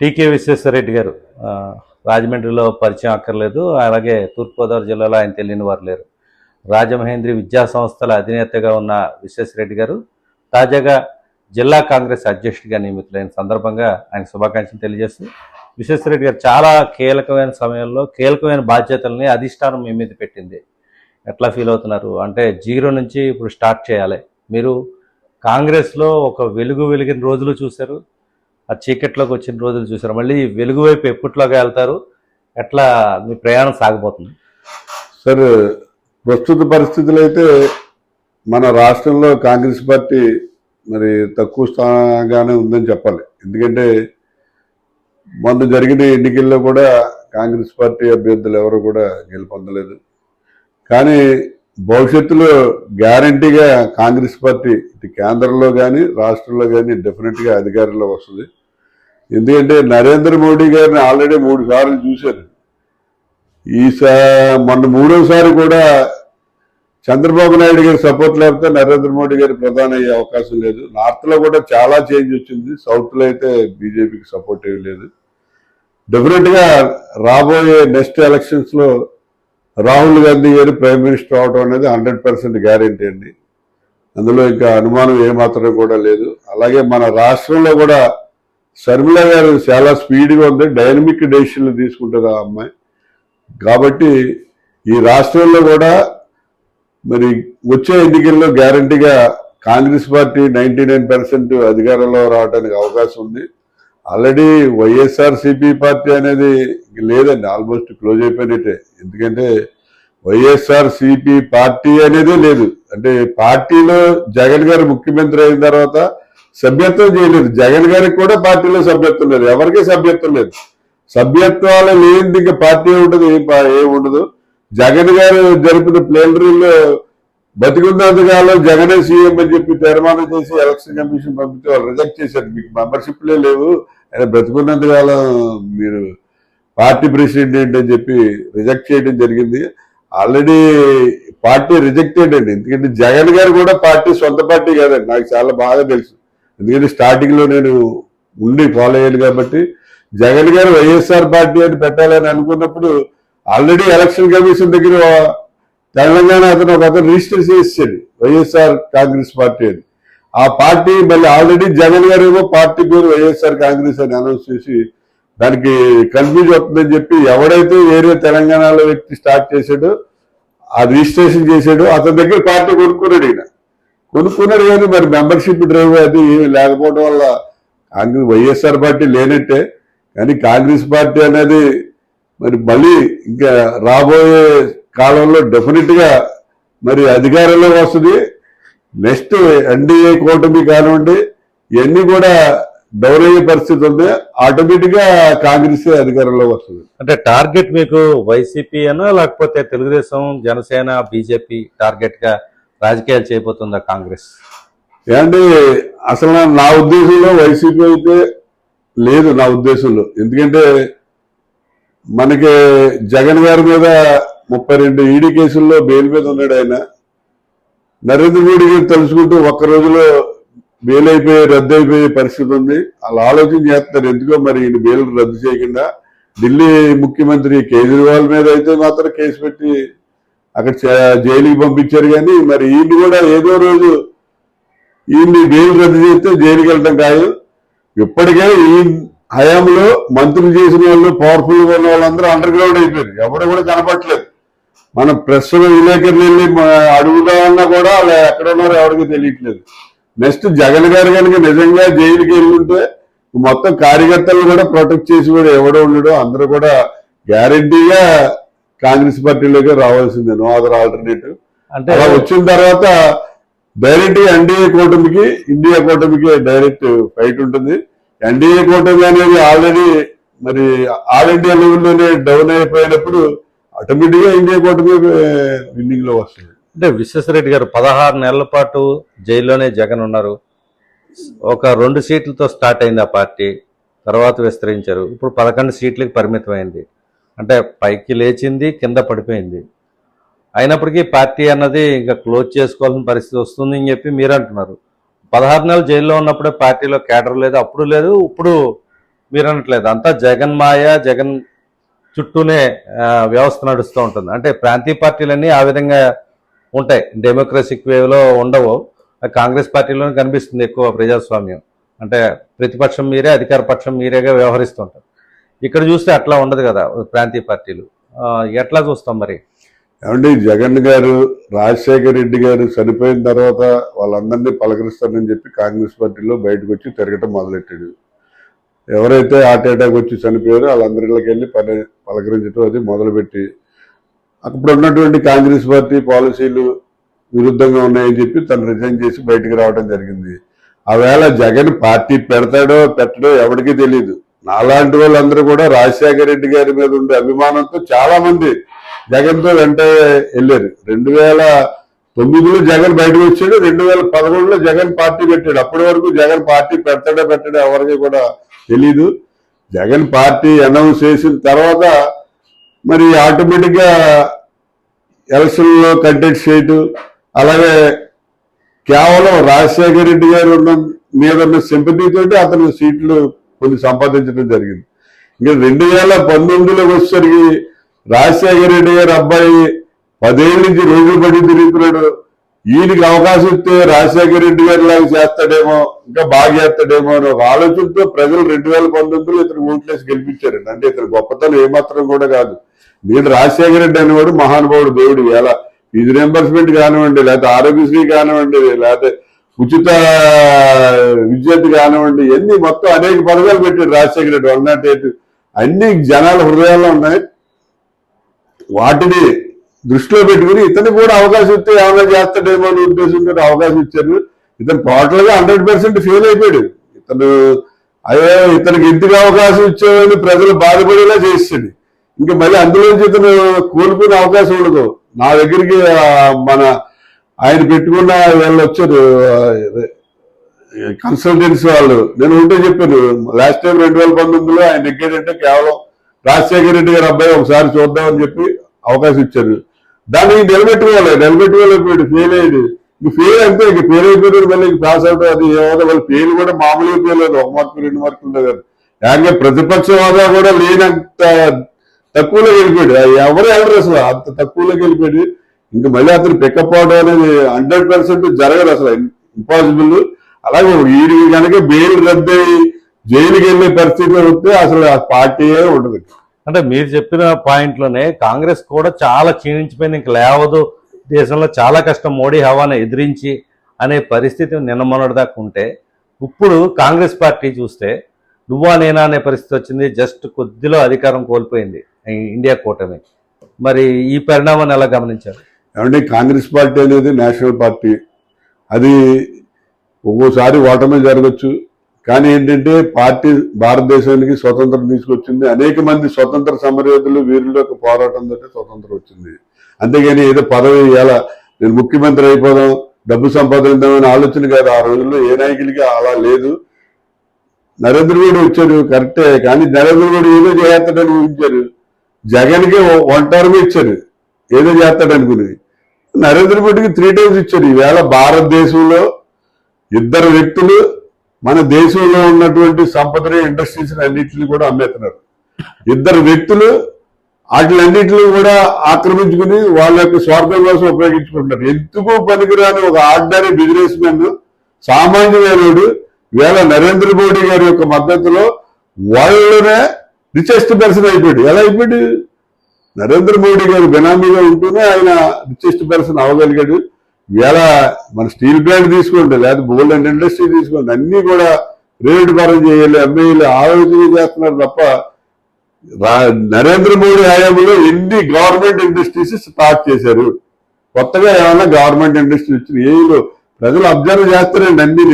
టీకే విశ్వేశ్వరరెడ్డి గారు. రాజమండ్రిలో పరిచయం అక్కర్లేదు. అలాగే తూర్పుగోదావరి జిల్లాలో ఆయన తెలియని వారు లేరు. రాజమహేంద్రి విద్యా సంస్థల అధినేతగా ఉన్న విశ్వేశ్వరరెడ్డి గారు తాజాగా జిల్లా కాంగ్రెస్ అధ్యక్షుడిగా నియమితులైన సందర్భంగా ఆయన శుభాకాంక్షలు తెలియజేస్తూ విశ్వేశ్వరరెడ్డి గారు చాలా కీలకమైన సమయంలో కీలకమైన బాధ్యతల్ని అధిష్టానం మీ మీద పెట్టింది. ఎట్లా ఫీల్ అవుతున్నారు? అంటే జీరో నుంచి ఇప్పుడు స్టార్ట్ చేయాలి. మీరు కాంగ్రెస్లో ఒక వెలుగు వెలిగిన రోజులు చూశారు. ఆ చీకట్లోకి వచ్చిన రోజులు చూసారు మళ్ళీ వెలుగు వైపు ఎప్పట్లోగా వెళ్తారు? ఎట్లా మీ ప్రయాణం సాగిపోతుంది సార్ ప్రస్తుత పరిస్థితులు అయితే మన రాష్ట్రంలో కాంగ్రెస్ పార్టీ మరి తక్కువ స్థానంగానే ఉందని చెప్పాలి. ఎందుకంటే మొన్న జరిగిన ఎన్నికల్లో కూడా కాంగ్రెస్ పార్టీ అభ్యర్థులు ఎవరు కూడా గెలుపొందలేదు. కానీ భవిష్యత్తులో గ్యారంటీగా కాంగ్రెస్ పార్టీ ఇటు కేంద్రంలో కానీ రాష్ట్రంలో కానీ డెఫినెట్గా అధికారంలో వస్తుంది. ఎందుకంటే నరేంద్ర మోడీ గారిని ఆల్రెడీ మూడు సార్లు చూశారు ఈసా మొన్న మూడోసారి కూడా చంద్రబాబు నాయుడు గారి సపోర్ట్ లేకపోతే నరేంద్ర మోడీ గారి ప్రధాని అయ్యే అవకాశం లేదు. నార్త్లో కూడా చాలా చేంజ్ వచ్చింది. సౌత్లో అయితే బీజేపీకి సపోర్ట్ ఏమి లేదు. డెఫినెట్గా రాబోయే నెక్స్ట్ ఎలక్షన్స్లో రాహుల్ గాంధీ గారు ప్రైమ్ మినిస్టర్ అవడం అనేది హండ్రెడ్ పర్సెంట్ గ్యారంటీ అండి. అందులో ఇంకా అనుమానం ఏమాత్రం కూడా లేదు. అలాగే మన రాష్ట్రంలో కూడా శర్మిల గారు చాలా స్పీడ్గా ఉంది డైనమిక్ డెసిషన్లు తీసుకుంటారు ఆ అమ్మాయి. కాబట్టి ఈ రాష్ట్రంలో కూడా మరి వచ్చే ఎన్నికల్లో గ్యారంటీగా Congress party ninety nine percent అధికారంలో రావడానికి అవకాశం ఉంది. ఆల్రెడీ వైఎస్ఆర్ సిపి పార్టీ అనేది లేదండి ఆల్మోస్ట్ క్లోజ్ అయిపోయినట్టే. ఎందుకంటే వైఎస్ఆర్ సిపి పార్టీ అనేదే లేదు. అంటే పార్టీలో జగన్ గారు ముఖ్యమంత్రి అయిన తర్వాత సభ్యత్వం చేయలేదు. జగన్ గారికి కూడా పార్టీలో సభ్యత్వం లేదు. ఎవరికీ సభ్యత్వం లేదు. సభ్యత్వాలు లేనిది ఇంకా పార్టీ ఉండదు ఏం ఏం ఉండదు. జగన్ గారు జరిపిన ప్లేనరీలో బతికున్నంతకాలం జగనే సీఎం అని చెప్పి తీర్మానం చేసి ఎలక్షన్ కమిషన్ పంపితే వాళ్ళు రిజెక్ట్ చేశారు. మీకు మెంబర్షిప్లే లేవు. ఆయన బ్రతుకున్నంతకాలం మీరు పార్టీ ప్రెసిడెంట్ ఏంటి అని చెప్పి రిజెక్ట్ చేయడం జరిగింది. ఆల్రెడీ పార్టీ రిజెక్టెడ్ అండి ఎందుకంటే జగన్ గారు కూడా పార్టీ సొంత పార్టీ కాదండి. నాకు చాలా బాగా తెలుసు. ఎందుకంటే స్టార్టింగ్లో నేను ఉండి ఫాలో అయ్యాను కాబట్టి జగన్ గారు వైఎస్ఆర్ పార్టీ అని పెట్టాలని అనుకున్నప్పుడు ఆల్రెడీ ఎలక్షన్ కమిషన్ దగ్గర తెలంగాణ అతను ఒక అతను రిజిస్టర్ చేసాడు వైఎస్ఆర్ కాంగ్రెస్ పార్టీ అని. ఆ పార్టీ మళ్ళీ ఆల్రెడీ జగన్ గారు ఏమో పార్టీ పేరు వైఎస్ఆర్ కాంగ్రెస్ అని అనౌన్స్ చేసి దానికి కన్ఫ్యూజ్ అవుతుందని చెప్పి ఎవడైతే ఏరియా తెలంగాణలో వ్యక్తి స్టార్ట్ చేశాడో ఆ రిజిస్ట్రేషన్ చేశాడో అతని దగ్గర పార్టీ కొనుక్కున్నాడు ఈయన. కొనుక్కున్నాడు కానీ మరి మెంబర్షిప్ డ్రైవ్ అది ఏమి లేకపోవడం వల్ల కాంగ్రెస్ వైఎస్ఆర్ పార్టీ లేనట్టే. కానీ కాంగ్రెస్ పార్టీ అనేది మరి మళ్ళీ ఇంకా రాబోయే కాలంలో డెఫినెట్గా మరి అధికారంలో వస్తుంది. నెక్స్ట్ ఎన్డీఏ కూటమి కానివ్వండి ఇవన్నీ కూడా డౌన్ అయ్యే పరిస్థితి ఉంది. ఆటోమేటిక్గా కాంగ్రెస్ అధికారంలో వస్తుంది. అంటే టార్గెట్ మీకు వైసీపీ అనా లేకపోతే తెలుగుదేశం జనసేన బీజేపీ టార్గెట్గా రాజకీయాలు చేయబోతుందా కాంగ్రెస్? ఏమంటే అసలు నా ఉద్దేశంలో వైసీపీ అయితే లేదు నా ఉద్దేశంలో. ఎందుకంటే మనకి జగన్ గారి మీద ముప్పై రెండు ఈడీ కేసుల్లో బెయిల్ మీద ఉన్నాడు ఆయన. నరేంద్ర మోడీ గారు తలుచుకుంటూ ఒక్క రోజులో బెయిల్ అయిపోయి రద్దు అయిపోయే పరిస్థితి ఉంది. అలా ఆలోచన చేస్తున్నారు. ఎందుకో మరి ఈయన బెయిల్ రద్దు చేయకుండా ఢిల్లీ ముఖ్యమంత్రి కేజ్రీవాల్ మీద అయితే మాత్రం కేసు పెట్టి అక్కడ జైలుకి పంపించారు కానీ మరి ఈయన కూడా ఏదో రోజు ఈయన్ని బెయిల్ రద్దు చేస్తే జైలుకి వెళ్ళడం ఖాయం ఇప్పటికే ఈ హయాంలో మంత్రులు చేసిన వాళ్ళు పవర్ఫుల్గా ఉన్న వాళ్ళందరూ అండర్ గ్రౌండ్ అయిపోయారు. ఎవరు కూడా కనపట్లేదు మనం ప్రెస్ విలేకరులు వెళ్ళి అడుగుదామన్నా కూడా వాళ్ళు ఎక్కడ ఉన్నారో ఎవరికి తెలియట్లేదు. నెక్స్ట్ జగన్ గారు కనుక నిజంగా జైలుకి వెళ్ళుంటే మొత్తం కార్యకర్తలను కూడా ప్రొటెక్ట్ చేసి కూడా ఎవడో ఉండడు అందరూ కూడా గ్యారంటీగా కాంగ్రెస్ పార్టీలోకి రావాల్సిందే. No other alternative. అంటే అలా వచ్చిన తర్వాత డైరెక్ట్ ఎన్డీఏ కూటమికి ఇండియా కూటమికి డైరెక్ట్ ఫైట్ ఉంటుంది. ఎన్డీఏ కూటమి అనేది ఆల్రెడీ మరి ఆల్ ఇండియా లెవెల్లోనే డౌన్ అయిపోయినప్పుడు ఆటోమేటిక్గా ఇండియా కూటమి విన్నింగ్లో వస్తుంది. అంటే విశ్వేశ్వరరెడ్డి గారు పదహారు నెలల పాటు జైల్లోనే జగన్ ఉన్నారు. ఒక రెండు సీట్లతో స్టార్ట్ అయింది ఆ పార్టీ తర్వాత విస్తరించారు. ఇప్పుడు పదకొండు సీట్లకి పరిమితమైంది. అంటే పైకి లేచింది కింద పడిపోయింది. అయినప్పటికీ పార్టీ అన్నది ఇంకా క్లోజ్ చేసుకోవాల్సిన పరిస్థితి వస్తుంది అని చెప్పి మీరు అంటున్నారు. పదహారు నెలలు జైల్లో ఉన్నప్పుడే పార్టీలో కేటర్ లేదు అప్పుడు లేదు ఇప్పుడు మీరు అనట్లేదు. అంతా జగన్ మాయ జగన్ చుట్టూనే వ్యవస్థ నడుస్తూ ఉంటుంది. అంటే ప్రాంతీయ పార్టీలన్నీ ఆ విధంగా ఉంటాయి. డెమోక్రసిక్ వేవ్లో ఉండవు. ఆ కాంగ్రెస్ పార్టీలోనే కనిపిస్తుంది ఎక్కువ ప్రజాస్వామ్యం. అంటే ప్రతిపక్షం మీరే అధికార పక్షం మీరేగా వ్యవహరిస్తుంటారు ఇక్కడ చూస్తే అట్లా ఉండదు కదా ప్రాంతీయ పార్టీలు. ఎట్లా చూస్తాం మరి? ఏమండి జగన్ గారు రాజశేఖర రెడ్డి గారు చనిపోయిన తర్వాత వాళ్ళందరినీ పలకరిస్తానని చెప్పి కాంగ్రెస్ పార్టీలో బయటకు వచ్చి తిరగటం మొదలెట్టాడు. ఎవరైతే హార్ట్ అటాక్ వచ్చి చనిపోయారో వాళ్ళందరిలోకి వెళ్ళి పని పలకరించడం అది మొదలుపెట్టి అప్పుడు ఉన్నటువంటి కాంగ్రెస్ పార్టీ పాలసీలు విరుద్ధంగా ఉన్నాయని చెప్పి తను రిజైన్ చేసి బయటికి రావడం జరిగింది. ఆవేళ జగన్ పార్టీ పెడతాడో పెట్టడో ఎవరికీ తెలియదు నాలాంటి వాళ్ళందరూ కూడా రాజశేఖర రెడ్డి గారి మీద ఉండే అభిమానంతో చాలా మంది జగన్తో వెంట వెళ్ళారు. రెండు వేల తొమ్మిదిలో జగన్ బయటకు వచ్చాడు రెండు వేల పదకొండులో జగన్ పార్టీ పెట్టాడు. అప్పటి వరకు జగన్ పార్టీ పెడతాడో పెట్టడో ఎవరికి కూడా తెలీదు. జగన్ పార్టీ అనౌన్స్ చేసిన తర్వాత మరి ఆటోమేటిక్గా ఎలక్షన్లో కంటెక్ట్ చేయటం అలాగే కేవలం రాజశేఖర రెడ్డి గారు ఉన్న మీద ఉన్న సింపతితోటి అతను సీట్లు కొన్ని సంపాదించడం జరిగింది. ఇంకా రెండు వేల పంతొమ్మిదిలోకి వచ్చేసరికి రాజశేఖర రెడ్డి గారు అబ్బాయి పదేళ్ళ నుంచి రోజులు పడి తిరుగుతున్నాడు. ఈయనకి అవకాశం ఇస్తే రాజశేఖర రెడ్డి గారి లాగా చేస్తాడేమో ఇంకా బాగా చేస్తాడేమో అని ఒక ఆలోచనతో ప్రజలు రెండు వేల పంతొమ్మిదిలో ఇతను ఓట్లేసి గెలిపించారండి. అంటే ఇతను గొప్పతనం ఏమాత్రం కూడా కాదు. నేను రాజశేఖర రెడ్డి అనేవాడు మహానుభావుడు దేవుడు. ఎలా? ఫీజు రియంబర్స్మెంట్ కానివ్వండి లేకపోతే ఆరోగ్యశ్రీ కానివ్వండి లేకపోతే ఉచిత విద్యుత్ కానివ్వండి ఇవన్నీ మొత్తం అనేక పథకాలు పెట్టాడు Rajasekhara Reddy. One nought eight అన్ని జనాల హృదయాల్లో ఉన్నాయి. వాటిని దృష్టిలో పెట్టుకుని ఇతను కూడా అవకాశం ఇస్తే ఏమైనా చేస్తాడేమో అనే ఉద్దేశంతో అవకాశం ఇచ్చారు. ఇతను టోటల్గా హండ్రెడ్ పర్సెంట్ ఫెయిల్ అయిపోయాడు. ఇతను అయ్యో ఇతనికి ఇంటికి అవకాశం ఇచ్చామని ప్రజలు బాధపడేలా చేస్తాడు. ఇంకా మళ్ళీ అందులోంచి ఇతను కోలుకునే అవకాశం ఉండదు. నా దగ్గరికి మన ఆయన పెట్టుకున్న వాళ్ళు వచ్చారు. కన్సల్టెన్సీ వాళ్ళు. నేను ఉంటే చెప్పాను లాస్ట్ టైం రెండు వేల పంతొమ్మిదిలో ఆయన నెగ్గాడంటే కేవలం రాజశేఖర రెడ్డి గారి అబ్బాయి ఒకసారి చూద్దామని చెప్పి అవకాశం ఇచ్చారు. దాన్ని నిలబెట్టుకోవాలి. నిలబెట్టుకోలేకపోయాడు ఫెయిల్ అయ్యేది. ఇంక ఫెయిల్ అంతే ఇంక ఫెయిల్ అయిపోయినాడు మళ్ళీ ఇంక పాస్ అవుతుంది అది ఏమో వాళ్ళ ఫెయిల్ కూడా మామూలుగా ఫెయిల్ లేదు ఒక మార్కు రెండు మార్కులు ఉండదు కదా ప్రతిపక్ష హోదా కూడా లేనంత తక్కువలో వెళ్ళిపోయాడు ఎవరు వెళ్ళరు అసలు. అంత తక్కువలోకి వెళ్ళిపోయాడు ఇంకా మళ్ళీ అతను పికప్ అవడం అనేది హండ్రెడ్ పర్సెంట్ జరగదు అసలు. ఇంపాసిబుల్ అలాగే వీడి కనుక బెయిల్ రద్దయి జైలుకి వెళ్ళే పరిస్థితి వస్తే అసలు ఆ పార్టీయే ఉండదు. అంటే మీరు చెప్పిన పాయింట్లోనే కాంగ్రెస్ కూడా చాలా క్షీణించిపోయింది. ఇంక లేవదు. దేశంలో చాలా కష్టం. మోడీ హవాను ఎదిరించి అనే పరిస్థితి నిన్న దాకా ఉంటే ఇప్పుడు కాంగ్రెస్ పార్టీ చూస్తే నువ్వా నేనా అనే పరిస్థితి వచ్చింది. జస్ట్ కొద్దిలో అధికారం కోల్పోయింది ఇండియా కూటమి. మరి ఈ పరిణామాన్ని ఎలా గమనించారు? ఏమంటే కాంగ్రెస్ పార్టీ అనేది నేషనల్ పార్టీ. అది ఒక్కోసారి ఓటమి జరగచ్చు. కానీ ఏంటంటే పార్టీ భారతదేశానికి స్వతంత్రం తీసుకొచ్చింది. అనేక మంది స్వతంత్ర సమరయోధులు వీరుల యొక్క పోరాటం తోటి స్వతంత్రం వచ్చింది. అంతేగాని ఏదో పదవి ఎలా నేను ముఖ్యమంత్రి అయిపోదాం డబ్బు సంపాదిద్దామనే ఆలోచన కాదు. ఆ రోజుల్లో ఏ నాయకులకి అలా లేదు. నరేంద్ర మోడీ వచ్చారు కరెక్టే. కానీ నరేంద్ర మోడీ ఏదో చేస్తాడని ఊహించారు. జగన్కి వన్ టర్మ్ ఇచ్చారు. ఏదో చేస్తాడు అనుకుని. నరేంద్ర మోడీకి త్రీ టైమ్స్ ఇచ్చారు. ఈవేళ భారతదేశంలో ఇద్దరు వ్యక్తులు మన దేశంలో ఉన్నటువంటి సంపదని ఇండస్ట్రీస్ అన్నింటిని కూడా అమ్మేస్తున్నారు. ఇద్దరు వ్యక్తులు వాటిలన్నింటిని కూడా ఆక్రమించుకుని వాళ్ళ యొక్క స్వార్థం కోసం ఉపయోగించుకుంటున్నారు. ఎందుకు పనికిరాని ఒక ఆర్డినరీ బిజినెస్ మెన్ సామాన్యుడు వేళ నరేంద్ర మోడీ గారి యొక్క మద్దతులో వాళ్ళనే రిచెస్ట్ పర్సన్ అయిపోయాడు. ఎలా అయిపోయాడు? నరేంద్ర మోడీ గారు బెనామీగా ఉంటూనే ఆయన రిచెస్ట్ పర్సన్ అవ్వగలిగాడు. ఇవాళ మన స్టీల్ ప్లాంట్ తీసుకోండి లేదా బోల్డ్ అండ్ ఇండస్ట్రీ తీసుకోండి అన్ని కూడా రేటు పరం చేయాలి అమ్మేయాలి ఆలోచన చేస్తున్నారు తప్ప రా- నరేంద్ర మోడీ హయాంలో ఎన్ని గవర్నమెంట్ ఇండస్ట్రీస్ స్టార్ట్ చేశారు? కొత్తగా ఏమైనా గవర్నమెంట్ ఇండస్ట్రీ వచ్చింది ఏదో ప్రజలు అబ్జర్వ్ చేస్తారండి అన్ని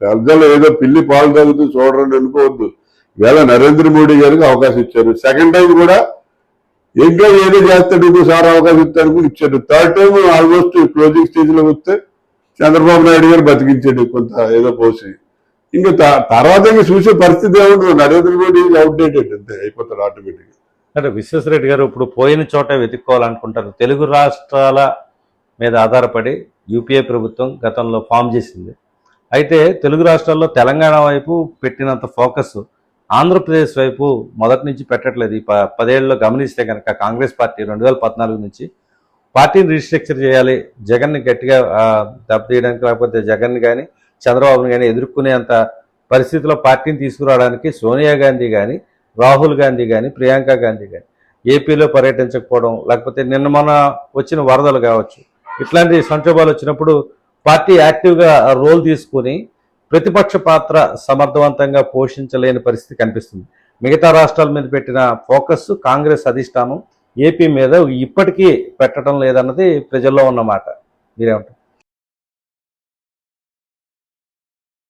ప్రజలు ఏదో పిల్లి పాలు తాగుతూ చూడండి అనుకోవద్దు. ఇవాళ నరేంద్ర మోడీ గారికి అవకాశం ఇచ్చారు. సెకండ్ టైం కూడా ఇంకా ఏదో చేస్తాడు? ఇంకోసారి అవకాశం ఇస్తాడు ఇచ్చాడు. థర్డ్ టైం ఆల్మోస్ట్ క్లోజింగ్ స్టేజ్లో వస్తే చంద్రబాబు నాయుడు గారు బతికించాడు కొంత ఏదో పోసి. ఇంకా త- తర్వాత ఇంకా చూసే పరిస్థితి ఏముంటుంది? నరేంద్ర మోడీ అవుట్డేటెడ్ అంతే అయిపోతాడు ఆటోమేటిక్ అంటే విశ్వేశ్వరరెడ్డి గారు ఇప్పుడు పోయిన చోట వెతుక్కోవాలనుకుంటారు. తెలుగు రాష్ట్రాల మీద ఆధారపడి యూపీఏ ప్రభుత్వం గతంలో ఫామ్ చేసింది. అయితే తెలుగు రాష్ట్రాల్లో తెలంగాణ వైపు పెట్టినంత ఫోకస్ ఆంధ్రప్రదేశ్ వైపు మొదటి నుంచి పెట్టట్లేదు. ఈ ప పదేళ్ళలో గమనిస్తే కనుక కాంగ్రెస్ పార్టీ రెండు వేల పద్నాలుగు నుంచి పార్టీని రీస్ట్రక్చర్ చేయాలి. జగన్ని గట్టిగా దెబ్బతీయడానికి లేకపోతే జగన్ని కానీ చంద్రబాబుని కానీ ఎదుర్కొనేంత పరిస్థితిలో పార్టీని తీసుకురావడానికి సోనియా గాంధీ కానీ రాహుల్ గాంధీ కానీ ప్రియాంక గాంధీ కానీ ఏపీలో పర్యటించకపోవడం లేకపోతే నిన్న మొన్న వచ్చిన వరదలు కావచ్చు ఇట్లాంటి సంక్షోభాలు వచ్చినప్పుడు పార్టీ యాక్టివ్గా రోల్ తీసుకుని ప్రతిపక్ష పాత్ర సమర్థవంతంగా పోషించలేని పరిస్థితి కనిపిస్తుంది. మిగతా రాష్ట్రాల మీద పెట్టిన ఫోకస్ కాంగ్రెస్ అధిష్టానం ఏపీ మీద ఇప్పటికీ పెట్టడం లేదన్నది ప్రజల్లో ఉన్నమాట. మీరేమంటారు?